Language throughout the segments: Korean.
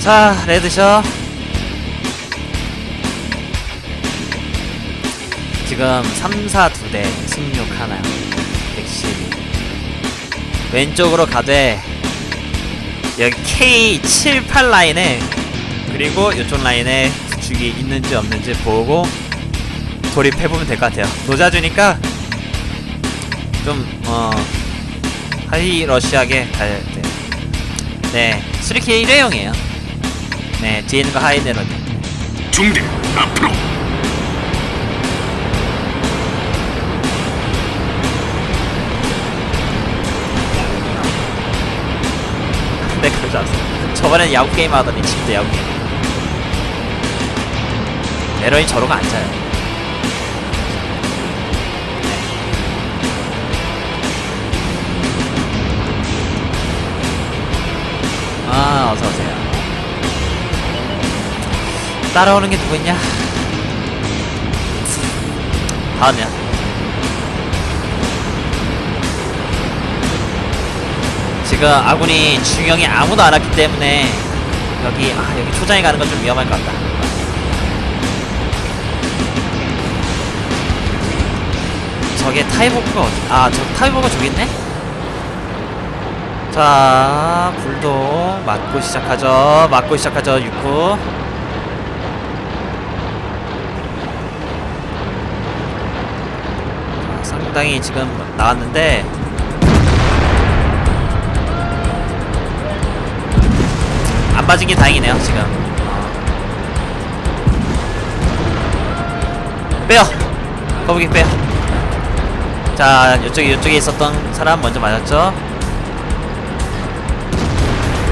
자, 레드셔. 지금 3, 4, 2대 16 하나. 112. 왼쪽으로 가되 여기 K 7, 8 라인에 그리고 이쪽 라인에 구축이 있는지 없는지 보고 돌입해보면 될 것 같아요. 도자주니까 좀, 어, 하이 러시하게 가야 돼요. 네, 3K 일회용이에요. 네, 뒤에 있는 거 하이데러니. 중대 앞으로 네, 그러지 않았어. 저번엔 야구 게임 하더니 지금도 야구 게임. 에러인 저러고 앉아요. 따라오는 게 누구 있냐? 다음이야. 지금 아군이 중형이 아무도 안 왔기 때문에 여기 아 여기 초장에 가는 건 좀 위험할 것 같다. 저게 타이보그가 어디? 아저 타이보그 저기 있네. 자 불도 맞고 시작하죠. 맞고 시작하죠. 6구. 자, 상당히 지금 나왔는데. 안 빠진 게 다행이네요 지금. 어. 빼요. 거북이 빼요. 자 이쪽에 이쪽에 있었던 사람 먼저 맞았죠?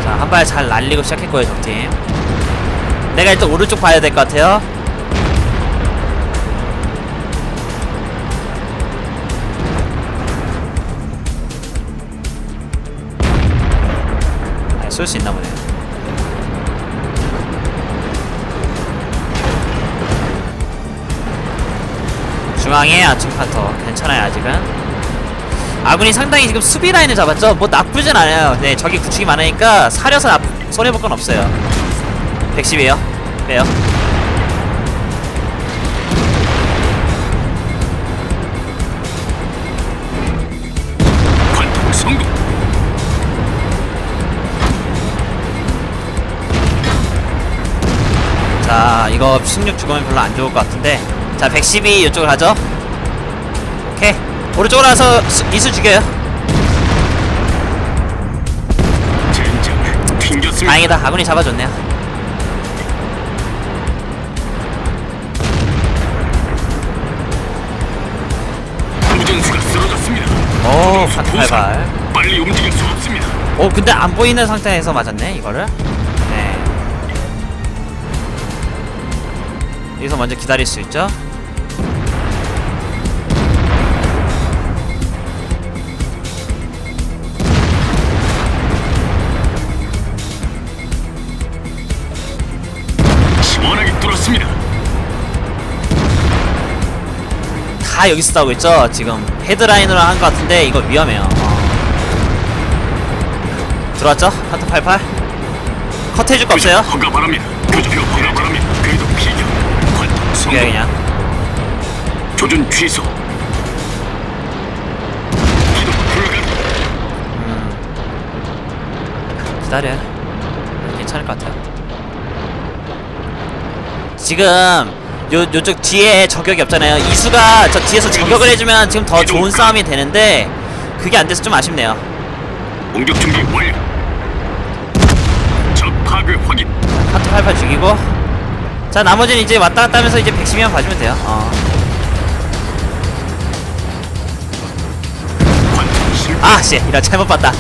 자 한 발 잘 날리고 시작했고요 적팀. 내가 일단 오른쪽 봐야 될 것 같아요 아, 쏠수 있나 보네요. 중앙에 아침 파터. 괜찮아요 아직은. 아군이 상당히 지금 수비 라인을 잡았죠? 뭐 나쁘진 않아요. 네 저기 구축이 많으니까 사려서 나, 손해볼 건 없어요. 110이에요? 빼요 자 이거 16 죽으면 별로 안 좋을 것 같은데. 자 112 이쪽으로 가죠. 오케이. 오른쪽으로 와서 수- 이수 죽여요. 다행이다. 아군이 잡아줬네요. 무전수가 쓰러졌습니다. 오 부상. 팔발. 빨리 움직일 수 없습니다. 오 근데 안 보이는 상태에서 맞았네 이거를 여기서 먼저 기다릴 수 있죠 시원하게 뚫었습니다 다 여기서 싸우고 있죠 지금 헤드라인으로 한 것 같은데 이거 위험해요 어. 들어왔죠? 파트 88 컷 해줄 거 없어요? 허가 바랍니다 교전 허가 성공 그냥. 조준 취소. 기동 불가 기다려요 괜찮을 것 같아요. 지금 요, 요쪽 뒤에 저격이 없잖아요. 이수가 저 뒤에서 저격을 해주면 지금 더 좋은 싸움이 되는데 그게 안 돼서 좀 아쉽네요. 공격 준비 완료. 적 파괴 확인. 파트 88 죽이고 자 나머지는 이제 왔다 갔다 하면서 이제 110면 봐주면 돼요. 어. 아씨 이런 잘못 봤다.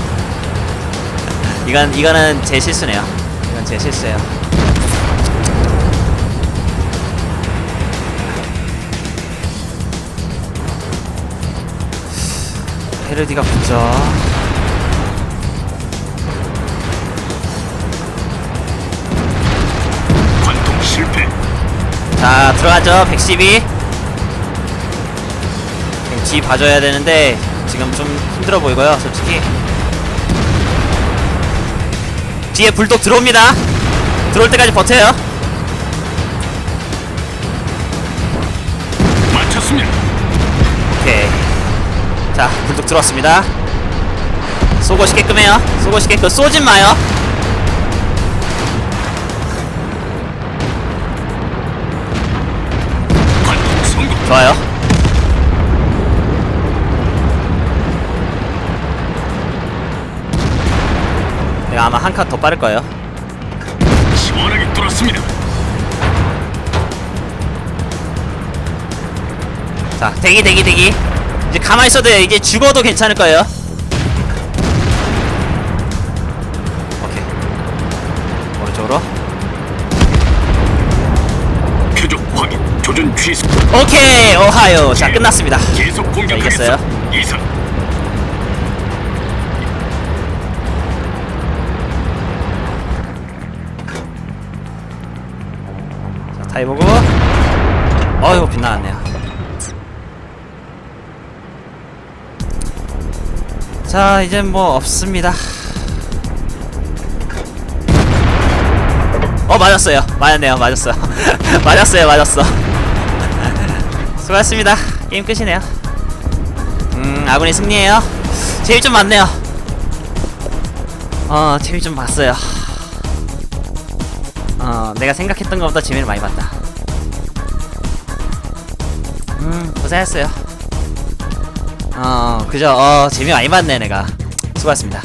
이건 이거는 제 실수네요. 이건 제 실수예요. 헤르디가 붙죠 자 들어가죠 112 뒤 봐줘야 되는데 지금 좀 힘들어 보이고요 솔직히. 뒤에 불독 들어옵니다. 들어올 때까지 버텨요. 맞췄습니다. 오케이. 자 불뚝 들어왔습니다. 쏘고 싶게끔 해요. 쏘고 싶게끔 쏘진 마요 좋아요 내가 아마 한 칸 더 빠를 거예요 시원하게 뚫었습니다. 자 대기 대기 대기 이제 가만히 있어도 돼요. 이제 죽어도 괜찮을 거예요 오케이 오하요 자 끝났습니다. 계속 공격하겠어. 이겼어요. 이상. 자 타이 보고. 어이구 빗나갔네요. 자 이젠 뭐 없습니다. 어 맞았어요. 맞았네요. 맞았어. 맞았어요 맞았어 수고하셨습니다. 게임 끝이네요. 음 아군이 승리해요. 제일 좀 많네요. 어 재미 좀 봤어요. 어 내가 생각했던 것보다 재미를 많이 봤다. 음 고생했어요. 어 그죠. 어 재미 많이 봤네 내가. 수고하셨습니다